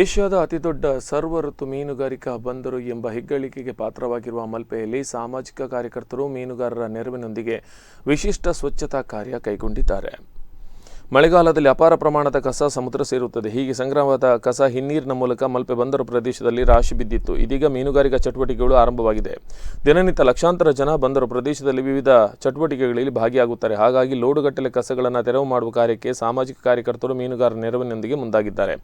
ಏಷ್ಯಾದ ಅತಿದೊಡ್ಡ ಸರ್ವ ಋತು ಮೀನುಗಾರಿಕಾ ಬಂದರು ಎಂಬ ಹೆಗ್ಗಳಿಕೆಗೆ ಪಾತ್ರವಾಗಿರುವ ಮಲ್ಪೆಯಲ್ಲಿ ಸಾಮಾಜಿಕ ಕಾರ್ಯಕರ್ತರು ಮೀನುಗಾರರ ನೆರವಿನೊಂದಿಗೆ ವಿಶಿಷ್ಟ ಸ್ವಚ್ಛತಾ ಕಾರ್ಯ ಕೈಗೊಂಡಿದ್ದಾರೆ. ಮಳೆಗಾಲದಲ್ಲಿ ಅಪಾರ ಪ್ರಮಾಣದ ಕಸ ಸಮುದ್ರ ಸೇರುತ್ತದೆ. ಹೀಗೆ ಸಂಗ್ರಹವಾದ ಕಸ ಹಿನ್ನೀರಿನ ಮೂಲಕ ಮಲ್ಪೆ ಬಂದರು ಪ್ರದೇಶದಲ್ಲಿ ರಾಶಿ ಬಿದ್ದಿತ್ತು. ಇದೀಗ ಮೀನುಗಾರಿಕಾ ಚಟುವಟಿಕೆಗಳು ಆರಂಭವಾಗಿದೆ. ದಿನನಿತ್ಯ ಲಕ್ಷಾಂತರ ಜನ ಬಂದರು. ಪ್ರದೇಶದಲ್ಲಿ ವಿವಿಧ ಚಟುವಟಿಕೆಗಳಲ್ಲಿ ಭಾಗಿಯಾಗುತ್ತಾರೆ. ಹಾಗಾಗಿ ಲೋಡುಗಟ್ಟಲೆ ಕಸಗಳನ್ನು ತೆರವು ಮಾಡುವ ಕಾರ್ಯಕ್ಕೆ ಸಾಮಾಜಿಕ ಕಾರ್ಯಕರ್ತರು ಮೀನುಗಾರರ ನೆರವಿನೊಂದಿಗೆ ಮುಂದಾಗಿದ್ದಾರೆ.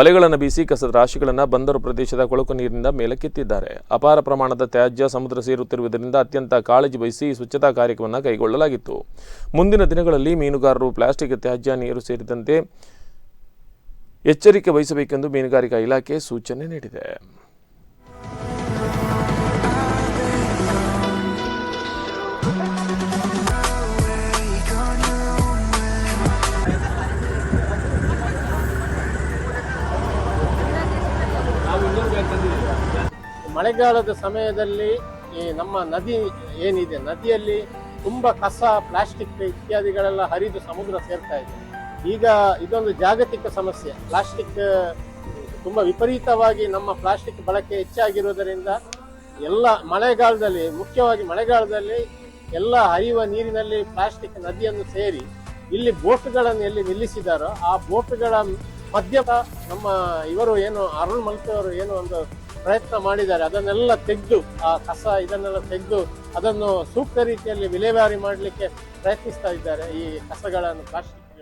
ಬಲೆಗಳನ್ನು ಬೀಸಿ ಕಸದ ರಾಶಿಗಳನ್ನು ಬಂದರು ಪ್ರದೇಶದ ಕೊಳಕು ನೀರಿನಿಂದ ಮೇಲಕ್ಕೆತ್ತಿದ್ದಾರೆ. ಅಪಾರ ಪ್ರಮಾಣದ ತ್ಯಾಜ್ಯ ಸಮುದ್ರ ಸೇರುತ್ತಿರುವುದರಿಂದ ಅತ್ಯಂತ ಕಾಳಜಿ ವಹಿಸಿ ಸ್ವಚ್ಛತಾ ಕಾರ್ಯಕ್ರಮವನ್ನು ಕೈಗೊಳ್ಳಲಾಗಿತ್ತು. ಮುಂದಿನ ದಿನಗಳಲ್ಲಿ ಮೀನುಗಾರರು ಪ್ಲಾಸ್ಟಿಕ್ ತ್ಯಾಜ್ಯ ನೀರು ಸೇರಿದಂತೆ ಎಚ್ಚರಿಕೆ ವಹಿಸಬೇಕೆಂದು ಮೀನುಗಾರಿಕಾ ಇಲಾಖೆ ಸೂಚನೆ ನೀಡಿದೆ. ಮಳೆಗಾಲದ ಸಮಯದಲ್ಲಿ ಈ ನಮ್ಮ ನದಿ ಏನಿದೆ, ನದಿಯಲ್ಲಿ ತುಂಬ ಕಸ ಪ್ಲಾಸ್ಟಿಕ್ ಇತ್ಯಾದಿಗಳೆಲ್ಲ ಹರಿದು ಸಮುದ್ರ ಸೇರ್ತಾ ಇದೆ. ಈಗ ಇದೊಂದು ಜಾಗತಿಕ ಸಮಸ್ಯೆ. ಪ್ಲಾಸ್ಟಿಕ್ ತುಂಬ ವಿಪರೀತವಾಗಿ ನಮ್ಮ ಪ್ಲಾಸ್ಟಿಕ್ ಬಳಕೆ ಹೆಚ್ಚಾಗಿರುವುದರಿಂದ ಎಲ್ಲ ಮಳೆಗಾಲದಲ್ಲಿ, ಮುಖ್ಯವಾಗಿ ಮಳೆಗಾಲದಲ್ಲಿ ಎಲ್ಲ ಹರಿಯುವ ನೀರಿನಲ್ಲಿ ಪ್ಲಾಸ್ಟಿಕ್ ನದಿಯನ್ನು ಸೇರಿ ಇಲ್ಲಿ ಬೋಟ್ಗಳನ್ನು ಎಲ್ಲಿ ನಿಲ್ಲಿಸಿದಾರೋ ಆ ಬೋಟ್ಗಳ ಮಧ್ಯದ ನಮ್ಮ ಇವರು ಏನು ಅರುಣ್ ಮಲ್ಪೆ ಅವರು ಏನು ಒಂದು ಪ್ರಯತ್ನ ಮಾಡಿದ್ದಾರೆ. ಅದನ್ನೆಲ್ಲ ತೆಗೆದು, ಆ ಕಸ ಇದನ್ನೆಲ್ಲ ತೆಗೆದು, ಅದನ್ನು ಸೂಕ್ತ ರೀತಿಯಲ್ಲಿ ವಿಲೇವಾರಿ ಮಾಡಲಿಕ್ಕೆ ಪ್ರಯತ್ನಿಸ್ತಾ ಇದ್ದಾರೆ ಈ ಕಸಗಳನ್ನು ಪ್ಲಾಸ್ಟಿಕ್